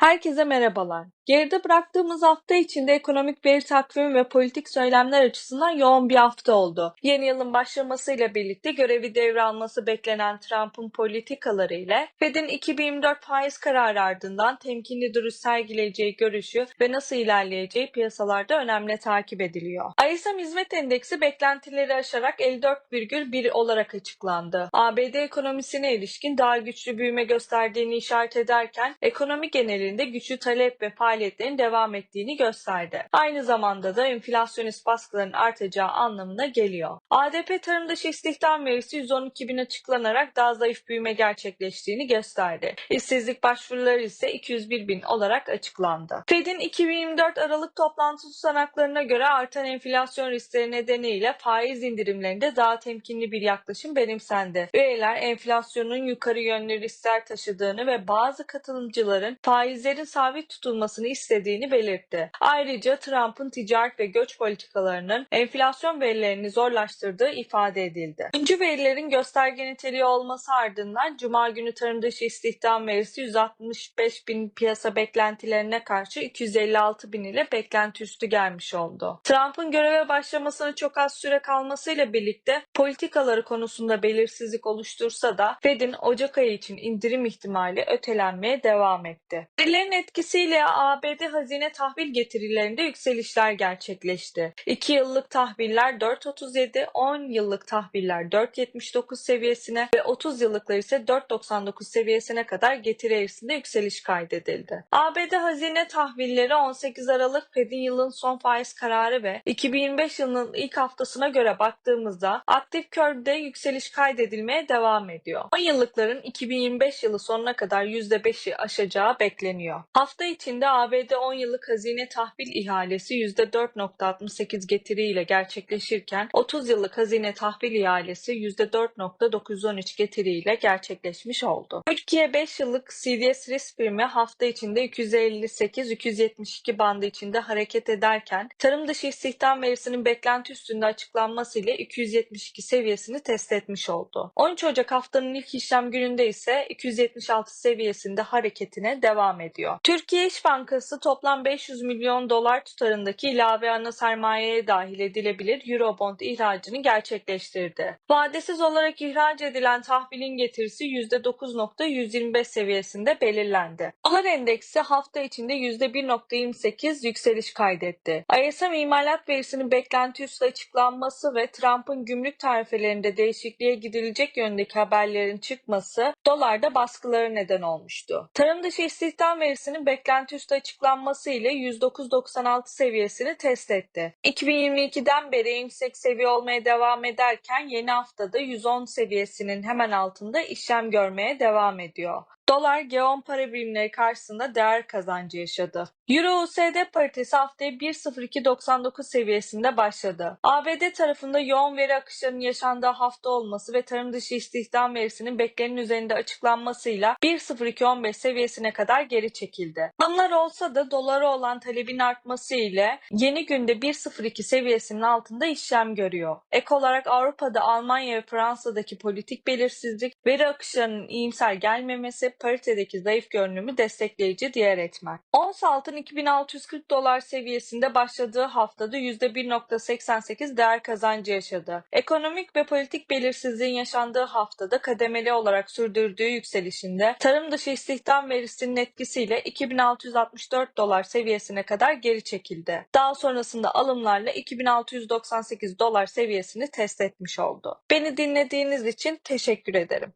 Herkese merhabalar. Geride bıraktığımız hafta içinde ekonomik veri takvimi ve politik söylemler açısından yoğun bir hafta oldu. Yeni yılın başlamasıyla birlikte görevi devralması beklenen Trump'ın politikaları ile Fed'in 2024 faiz kararı ardından temkinli duruş sergileyeceği görüşü ve nasıl ilerleyeceği piyasalarda önemli takip ediliyor. ISM Hizmet Endeksi beklentileri aşarak 54,1 olarak açıklandı. ABD ekonomisine ilişkin daha güçlü büyüme gösterdiğini işaret ederken ekonomi genelinde güçlü talep ve faaliyetlerin devam ettiğini gösterdi. Aynı zamanda da enflasyonist baskıların artacağı anlamına geliyor. ADP tarım dışı istihdam verisi 112 bin açıklanarak daha zayıf büyüme gerçekleştiğini gösterdi. İşsizlik başvuruları ise 201 bin olarak açıklandı. Fed'in 2024 Aralık toplantı tutanaklarına göre artan enflasyon riskleri nedeniyle faiz indirimlerinde daha temkinli bir yaklaşım benimsendi. Üyeler enflasyonun yukarı yönlü riskler taşıdığını ve bazı katılımcıların faizlerin sabit tutulmasını istediğini belirtti. Ayrıca Trump'ın ticaret ve göç politikalarının enflasyon verilerini zorlaştırdığı ifade edildi. Öncü verilerin gösterge niteliği olması ardından Cuma günü tarım dışı istihdam verisi 165 bin piyasa beklentilerine karşı 256 bin ile beklenti üstü gelmiş oldu. Trump'ın göreve başlamasına çok az süre kalmasıyla birlikte politikaları konusunda belirsizlik oluştursa da Fed'in Ocak ayı için indirim ihtimali ötelenmeye devam etti. Verilerin etkisiyle ABD hazine tahvil getirilerinde yükselişler gerçekleşti. 2 yıllık tahviller 4.37, 10 yıllık tahviller 4.79 seviyesine ve 30 yıllıklar ise 4.99 seviyesine kadar getiri eğrisinde yükseliş kaydedildi. ABD hazine tahvilleri 18 Aralık Fed'in yılın son faiz kararı ve 2025 yılının ilk haftasına göre baktığımızda aktif körde yükseliş kaydedilmeye devam ediyor. 10 yıllıkların 2025 yılı sonuna kadar %5'i aşacağı bekleniyor. Hafta içinde ABD 10 yıllık hazine tahvil ihalesi %4.68 getiriyle gerçekleşirken 30 yıllık hazine tahvil ihalesi %4.913 getiriyle gerçekleşmiş oldu. Türkiye 5 yıllık CDS risk primi hafta içinde 258-272 bandı içinde hareket ederken tarım dışı istihdam verisinin beklenti üstünde açıklanması ile 272 seviyesini test etmiş oldu. 13 Ocak haftanın ilk işlem gününde ise 276 seviyesinde hareketine devam ediyor. Türkiye İş Bankası toplam 500 milyon dolar tutarındaki ilave ana sermayeye dahil edilebilir Eurobond ihracını gerçekleştirdi. Vadesiz olarak ihraç edilen tahvilin getirisi %9.125 seviyesinde belirlendi. Dolar endeksi hafta içinde %1.28 yükseliş kaydetti. ISM imalat verisinin beklenti üstü açıklanması ve Trump'ın gümrük tarifelerinde değişikliğe gidilecek yönündeki haberlerin çıkması dolarda baskıları neden olmuştu. Tarım dışı istihdam verisinin beklenti üstü açıklanması ile 109.96 seviyesini test etti. 2022'den beri en yüksek seviye olmaya devam ederken yeni haftada 110 seviyesinin hemen altında işlem görmeye devam ediyor. Dolar G10 para birimleri karşısında değer kazancı yaşadı. Euro USD paritesi haftaya 1.0299 seviyesinde başladı. ABD tarafında yoğun veri akışlarının yaşandığı hafta olması ve tarım dışı istihdam verisinin beklenenin üzerinde açıklanmasıyla 1.0215 seviyesine kadar geri çekildi. Bunlar olsa da dolara olan talebin artması ile yeni günde 1.02 seviyesinin altında işlem görüyor. Ek olarak Avrupa'da Almanya ve Fransa'daki politik belirsizlik, veri akışlarının iyimser gelmemesi, paritedeki zayıf görünümü destekleyici diğer etmen. Ons altın 2640 dolar seviyesinde başladığı haftada %1.88 değer kazancı yaşadı. Ekonomik ve politik belirsizliğin yaşandığı haftada kademeli olarak sürdürdüğü yükselişinde tarım dışı istihdam verisinin etkisiyle 2664 dolar seviyesine kadar geri çekildi. Daha sonrasında alımlarla 2698 dolar seviyesini test etmiş oldu. Beni dinlediğiniz için teşekkür ederim.